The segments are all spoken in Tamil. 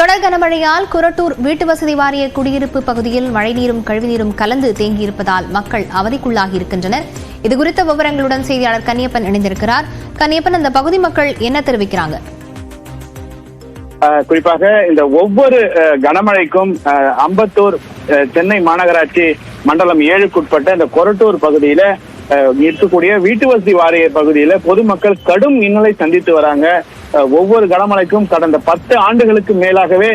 தொடர் கனமழையால் குரட்டூர் வீட்டு வசதி வாரிய குடியிருப்பு பகுதியில் மழைநீரும் கழிவுநீரும் கலந்து தேங்கியிருப்பதால் மக்கள் அவதிக்குள்ளாகி இருக்கின்றனர். இதுகுறித்த விவரங்களுடன் செய்தியாளர் கன்னியப்பன் இணைந்திருக்கிறார். கன்னியப்பன் அந்த பகுதி மக்கள் என்ன தெரிவிக்கிறாங்க? குறிப்பாக இந்த ஒவ்வொரு கனமழைக்கும் அம்பத்தூர் சென்னை மாநகராட்சி மண்டலம் ஏழுக்குட்பட்ட இந்த கொரட்டூர் பகுதியில இருக்கக்கூடிய வீட்டு வசதி வாரிய பகுதியில பொதுமக்கள் கடும் இன்னலை சந்தித்து வராங்க. ஒவ்வொரு கனமழைக்கும் கடந்த பத்து ஆண்டுகளுக்கு மேலாகவே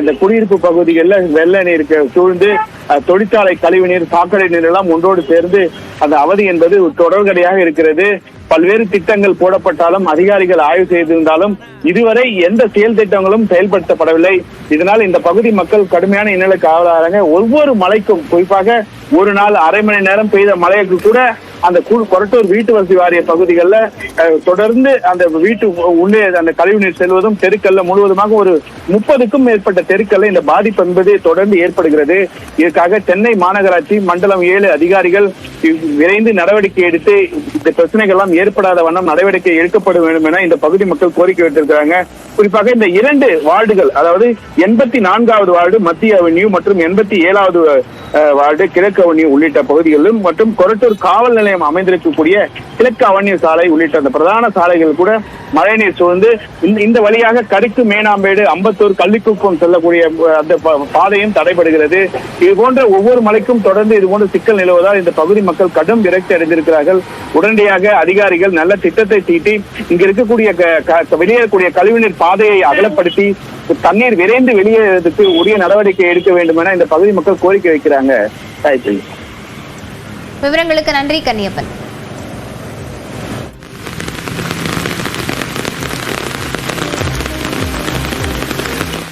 இந்த குடியிருப்பு பகுதிகளில் வெள்ள நீர் சூழ்ந்து தொழிற்சாலை தொழிற்சாலை கழிவுநீர் சாக்கடை நீர் எல்லாம் ஒன்றோடு சேர்ந்து அந்த அவதி என்பது தொடர்கடையாக இருக்கிறது. பல்வேறு திட்டங்கள் போடப்பட்டாலும் அதிகாரிகள் ஆய்வு செய்திருந்தாலும் இதுவரை எந்த செயல் திட்டங்களும் செயல்படுத்தப்படவில்லை. இதனால் இந்த பகுதி மக்கள் கடுமையான இன்னலுக்கு ஆவலாகிறாங்க ஒவ்வொரு மழைக்கும் குறிப்பாக ஒரு நாள் அரை மணி நேரம் பெய்த மழைக்கு கூட அந்த கொரட்டூர் வீட்டு வசதி வாரிய பகுதிகளில் தொடர்ந்து அந்த வீட்டு உள்ளே அந்த கழிவுநீர் செல்வதும் தெருக்கல்ல முழுவதுமாக ஒரு முப்பதுக்கும் மேற்பட்ட தெருக்கல்ல இந்த பாதிப்பு என்பது தொடர்ந்து ஏற்படுகிறது. இதற்காக சென்னை மாநகராட்சி மண்டலம் ஏழு அதிகாரிகள் விரைந்து நடவடிக்கை எடுத்து இந்த பிரச்சனைகள் எல்லாம் ஏற்படாத வண்ணம் நடவடிக்கை எடுக்கப்பட வேண்டும் என இந்த பகுதி மக்கள் கோரிக்கை வைத்திருக்கிறாங்க குறிப்பாக இந்த இரண்டு வார்டுகள் அதாவது எண்பத்தி நான்காவது வார்டு மத்திய அவென்யூ மற்றும் எண்பத்தி ஏழாவது வார்டு கிழக்கு அவென்யூ உள்ளிட்ட பகுதிகளிலும் மற்றும் கொரட்டூர் காவல் நிலையம் நிலையம் அமைந்திருக்கக்கூடிய கிழக்கு அவன்யூ சாலை உள்ளிட்ட அந்த பிரதான சாலைகள் கூட மழைநீர் சூழ்ந்து இந்த- வழியாக கருக்கு மேனாம்பேடு அம்பத்தூர் கள்ளிக்குப்பம் செல்லக்கூடிய அந்த பாதையும் தடைபடுகிறது. இது போன்ற ஒவ்வொரு மலைக்கும் தொடர்ந்து இது போன்ற சிக்கல் நிலவுவதால் இந்த பகுதி மக்கள் கடும் விரக்தி அடைந்திருக்கிறார்கள். உடனடியாக அதிகாரிகள் நல்ல திட்டத்தை தீட்டி இங்க இருக்கக்கூடிய வெளியேறக்கூடிய கழிவுநீர் பாதையை அகலப்படுத்தி தண்ணீர் விரைந்து வெளியேறதுக்கு உரிய நடவடிக்கை எடுக்க வேண்டும் என இந்த பகுதி மக்கள் கோரிக்கை வைக்கிறாங்க. காயத்ரி விவரங்களுக்கு நன்றி கன்னியப்பன்.